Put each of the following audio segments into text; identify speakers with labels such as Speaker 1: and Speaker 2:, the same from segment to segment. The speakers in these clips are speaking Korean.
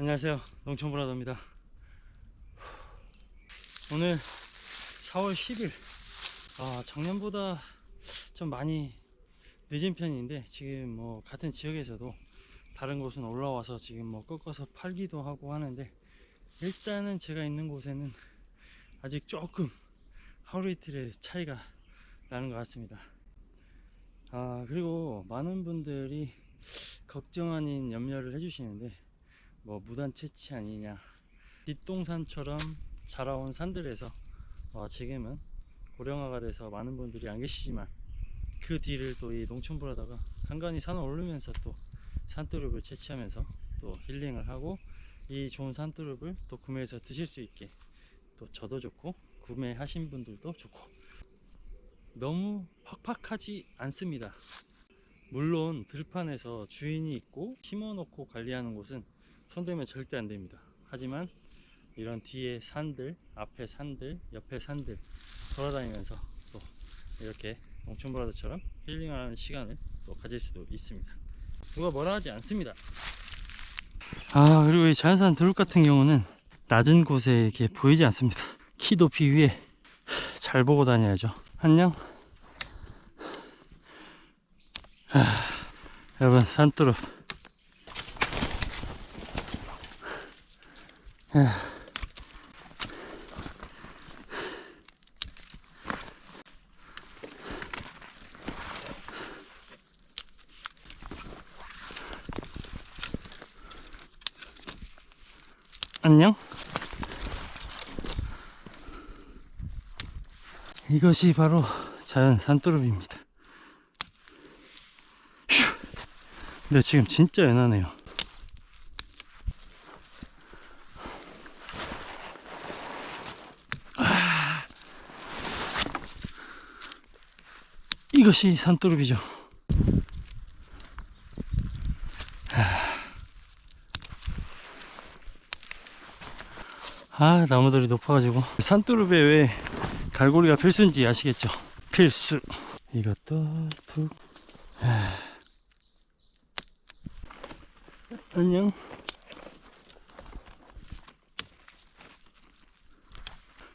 Speaker 1: 안녕하세요. 농촌브라더입니다. 오늘 4월 10일. 아 작년보다 좀 많이 늦은 편인데 지금 뭐 같은 지역에서도 다른 곳은 올라와서 지금 뭐 꺾어서 팔기도 하고 하는데 일단은 제가 있는 곳에는 아직 조금 하루 이틀의 차이가 나는 것 같습니다. 아 그리고 많은 분들이 걱정 아닌 염려를 해주시는데 뭐 무단 채취 아니냐. 뒷동산처럼 자라온 산들에서 어, 지금은 고령화가 돼서 많은 분들이 안 계시지만 그 뒤를 또 이 농촌부라다가 간간히 산을 오르면서 또 산두릅을 채취하면서 또 힐링을 하고 이 좋은 산두릅을 또 구매해서 드실 수 있게 또 저도 좋고 구매하신 분들도 좋고 너무 팍팍하지 않습니다. 물론 들판에서 주인이 있고 심어놓고 관리하는 곳은 손대면 절대 안 됩니다. 하지만 이런 뒤에 산들, 앞에 산들, 옆에 산들 돌아다니면서 또 이렇게 농촌브라더처럼 힐링하는 시간을 또 가질 수도 있습니다. 누가 뭐라 하지 않습니다. 아 그리고 이 자연산 드룹 같은 경우는 낮은 곳에 이렇게 보이지 않습니다. 키 높이 위에 잘 보고 다녀야죠. 안녕. 하, 여러분 산두릅 안녕. 이것이 바로 자연 산두릅입니다. 휴. 근데 지금 진짜 연하네요. 이것이 산두릅이죠. 아 나무들이 높아가지고. 산두릅에 왜 갈고리가 필수인지 아시겠죠? 필수. 이것도 푹. 하... 안녕.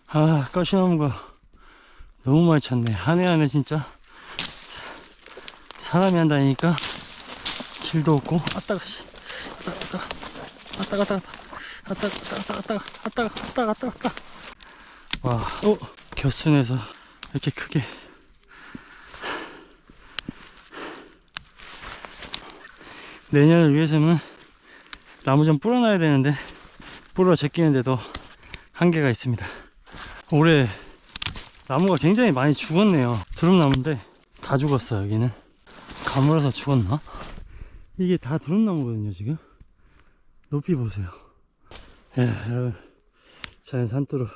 Speaker 1: 아 가시나무가 너무 많이 찼네. 한해 안에 진짜 사람이 한다니까 길도 없고. 아따가 씨 아따가 아따가 아따가 아따가 아따가 아따가 아따가 아따가 아따가 와, 어, 겨순에서 이렇게 크게. 내년을 위해서는 나무 좀 뿌려놔야 되는데 뿌려 제끼는데도 한계가 있습니다. 올해 나무가 굉장히 많이 죽었네요. 두릅나무인데 다 죽었어요. 여기는 가물어서 죽었나? 이게 다 두릅나무거든요. 지금 높이 보세요. 예, 여러분 자연 산두릅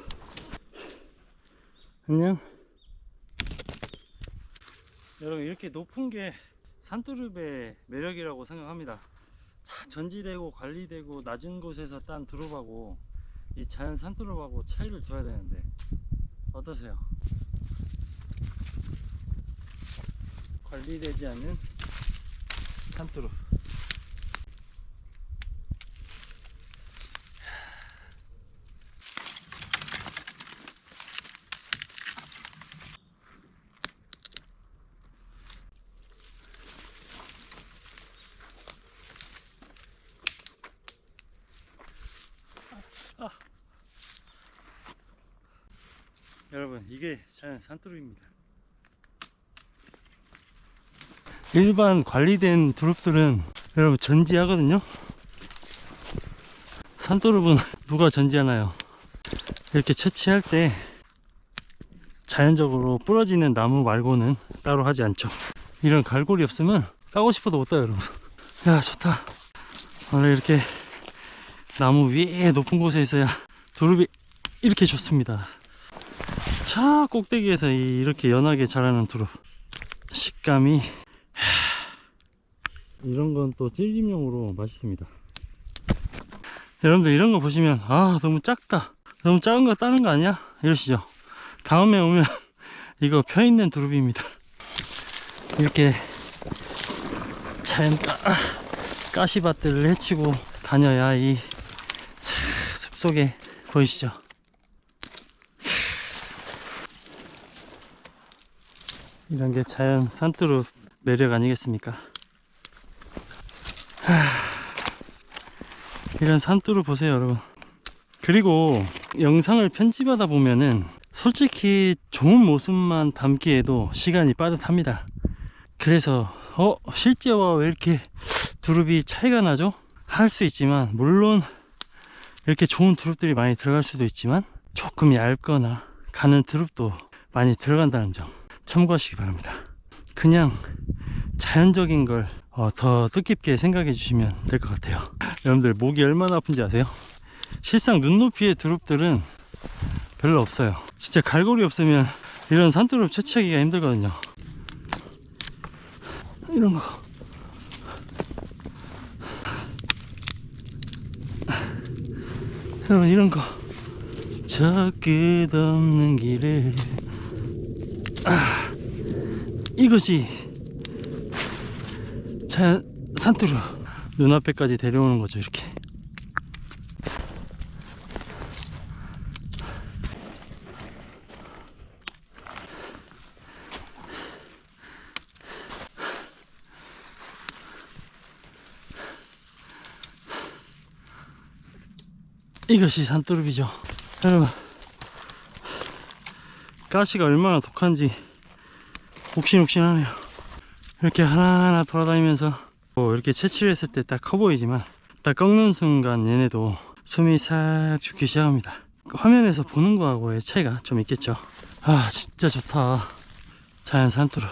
Speaker 1: 안녕. 여러분 이렇게 높은 게 산두릅의 매력이라고 생각합니다. 자, 전지되고 관리되고 낮은 곳에서 딴 두릅하고 이 자연 산두릅하고 차이를 둬야 되는데 어떠세요? 관리되지 않는 산두릅. 여러분 이게 자연 산두릅입니다 일반 관리된 두릅들은 여러분 전지하거든요. 산두릅은 누가 전지하나요? 이렇게 채취할 때 자연적으로 부러지는 나무 말고는 따로 하지 않죠. 이런 갈고리 없으면 따고 싶어도 못 따요 여러분. 야 좋다. 원래 이렇게 나무 위에 높은 곳에 있어야 두릅이 이렇게 좋습니다. 차 꼭대기에서 이- 이렇게 연하게 자라는 두릅. 식감이 하, 이런 건 또 찔림용으로 맛있습니다. 여러분들 이런 거 보시면 아 너무 작다. 너무 작은 거 따는 거 아니야? 이러시죠? 다음에 오면 이거 펴 있는 두릅입니다. 이렇게 자연 가, 가시밭들을 헤치고 다녀야 이 속에 보이시죠? 이런 게 자연 산뚜루 매력 아니겠습니까? 이런 산뚜루 보세요, 여러분. 그리고 영상을 편집하다 보면은 솔직히 좋은 모습만 담기에도 시간이 빠듯합니다. 그래서 어 실제와 왜 이렇게 두릅이 차이가 나죠? 할 수 있지만 물론 이렇게 좋은 두릅들이 많이 들어갈 수도 있지만 조금 얇거나 가는 두릅도 많이 들어간다는 점 참고하시기 바랍니다. 그냥 자연적인 걸 어, 더 뜻깊게 생각해 주시면 될 것 같아요. 여러분들 목이 얼마나 아픈지 아세요? 실상 눈높이의 두릅들은 별로 없어요. 진짜 갈고리 없으면 이런 산두릅 채취하기가 힘들거든요. 이런 거. 여러분 이런 거. 저 끝없는 길을 아, 이것이 자연 산뚜루 눈앞에까지 데려오는 거죠 이렇게. 이것이 산뚜루비죠. 여러분 가시가 얼마나 독한지 옥신옥신하네요 이렇게 하나하나 돌아다니면서 뭐 이렇게 채취를 했을 때 딱 커 보이지만 딱 꺾는 순간 얘네도 숨이 싹 죽기 시작합니다. 화면에서 보는 거하고의 차이가 좀 있겠죠. 아 진짜 좋다. 자연 산뚜루.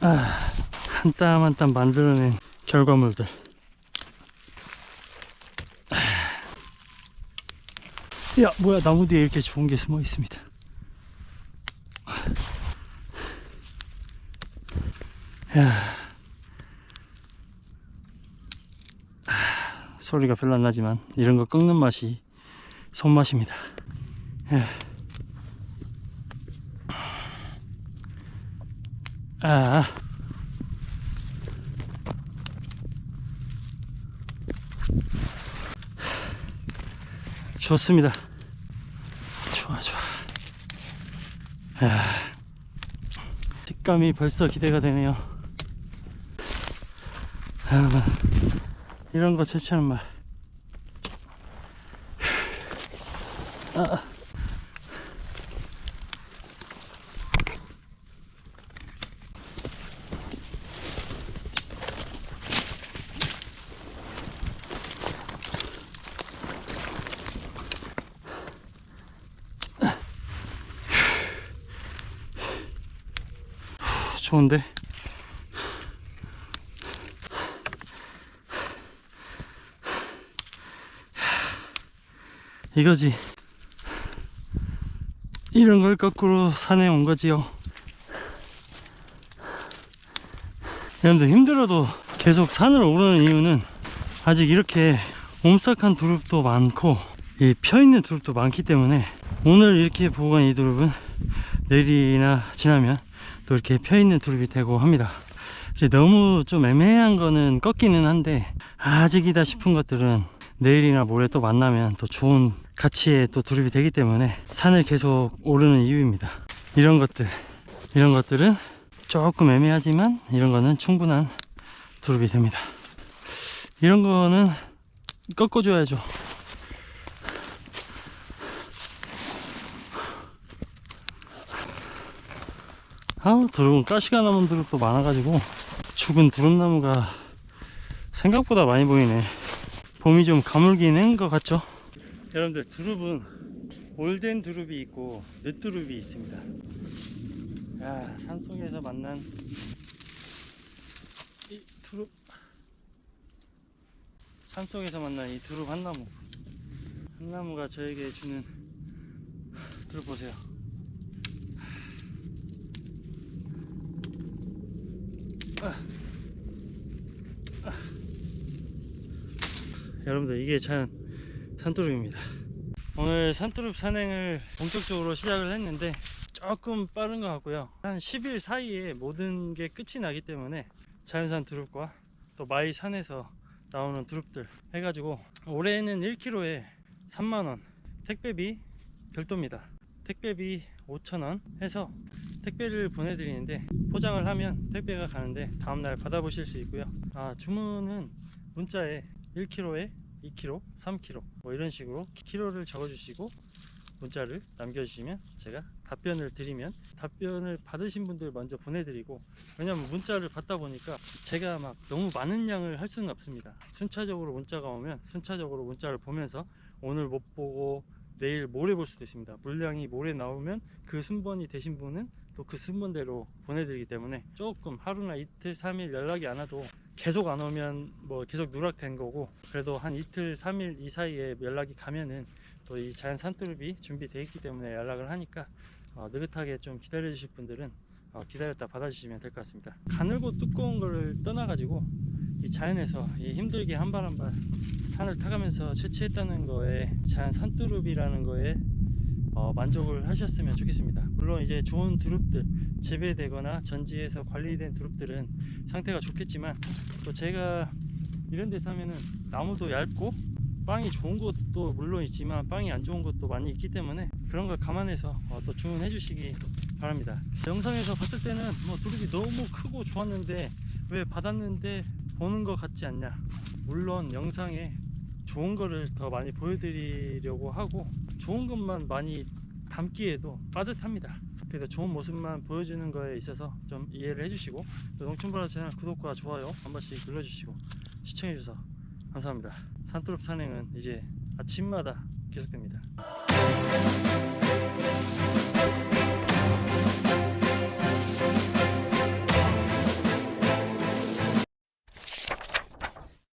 Speaker 1: 아한 땀 한 땀 만들어낸 결과물들. 야 뭐야 나무 뒤에 이렇게 좋은 게 숨어 있습니다 야 아, 소리가 별로 안 나지만 이런 거 꺾는 맛이 손맛입니다. 야. 아 좋습니다. 좋아 좋아. 야. 식감이 벌써 기대가 되네요 아, 이런 거 채취하는 말. 아. 좋은데 이거지. 이런 걸 거꾸로 산에 온 거지요. 여러분들 힘들어도 계속 산을 오르는 이유는 아직 이렇게 옴싹한 두릅도 많고 이 펴있는 두릅도 많기 때문에 오늘 이렇게 보고 간 이 두릅은 내일이나 지나면 또 이렇게 펴있는 두릅이 되고 합니다. 너무 좀 애매한 거는 꺾이는 한데 아직이다 싶은 것들은 내일이나 모레 또 만나면 또 좋은 가치의 또 두릅이 되기 때문에 산을 계속 오르는 이유입니다. 이런 것들 이런 것들은 조금 애매하지만 이런 거는 충분한 두릅이 됩니다. 이런 거는 꺾어줘야죠. 아우 두릅은 가시가 남은 두릅도 많아가지고 죽은 두릅나무가 생각보다 많이 보이네. 봄이 좀 가물기는 것 같죠 여러분들 두릅은 올덴 두릅이 있고 늦두릅이 있습니다. 야 산속에서 만난 이 두릅 산속에서 만난 이 두릅 한 나무. 한 나무가 저에게 주는 두릅 보세요. 여러분들 이게 자연 산뚜릅입니다 오늘 산뚜릅 산행을 본격적으로 시작을 했는데 조금 빠른 것 같고요 한 10일 사이에 모든 게 끝이 나기 때문에 자연산 두릅과 또 마이 산에서 나오는 두릅들 해가지고 올해는 1kg에 3만원 택배비 별도입니다. 택배비 5,000원 해서 택배를 보내드리는데 포장을 하면 택배가 가는데 다음날 받아보실 수 있고요. 아, 주문은 문자에 1kg에 2kg, 3kg 뭐 이런 식으로 키로를 적어주시고 문자를 남겨주시면 제가 답변을 드리면 답변을 받으신 분들 먼저 보내드리고 왜냐면 문자를 받다 보니까 제가 막 너무 많은 양을 할 수는 없습니다. 순차적으로 문자가 오면 순차적으로 문자를 보면서 오늘 못 보고 내일 모레 볼 수도 있습니다. 물량이 모레 나오면 그 순번이 되신 분은 또 그 순번대로 보내드리기 때문에 조금 하루나 이틀, 3일 연락이 안 와도 계속 안 오면 뭐 계속 누락된 거고 그래도 한 이틀, 3일 이 사이에 연락이 가면은 또 이 자연 산뚜루비 준비되어 있기 때문에 연락을 하니까 어, 느긋하게 좀 기다려 주실 분들은 어, 기다렸다 받아주시면 될 것 같습니다. 가늘고 두꺼운 거를 떠나 가지고 이 자연에서 이 힘들게 한 발 한 발 산을 타가면서 채취했다는 거에 자연 산뚜루비라는 거에 어, 만족을 하셨으면 좋겠습니다. 물론 이제 좋은 두릅들 재배되거나 전지에서 관리된 두릅들은 상태가 좋겠지만 또 제가 이런 데서 하면은 나무도 얇고 빵이 좋은 것도 물론 있지만 빵이 안 좋은 것도 많이 있기 때문에 그런 걸 감안해서 어, 또 주문해 주시기 바랍니다. 영상에서 봤을 때는 뭐 두릅이 너무 크고 좋았는데 왜 받았는데 보는 것 같지 않냐? 물론 영상에 좋은 거를 더 많이 보여드리려고 하고 좋은 것만 많이 담기에도 빠듯합니다. 그래서 좋은 모습만 보여주는 거에 있어서 좀 이해를 해주시고 또 농촌브라 채널 구독과 좋아요 한 번씩 눌러주시고 시청해주셔서 감사합니다. 산뚜릅 산행은 이제 아침마다 계속됩니다.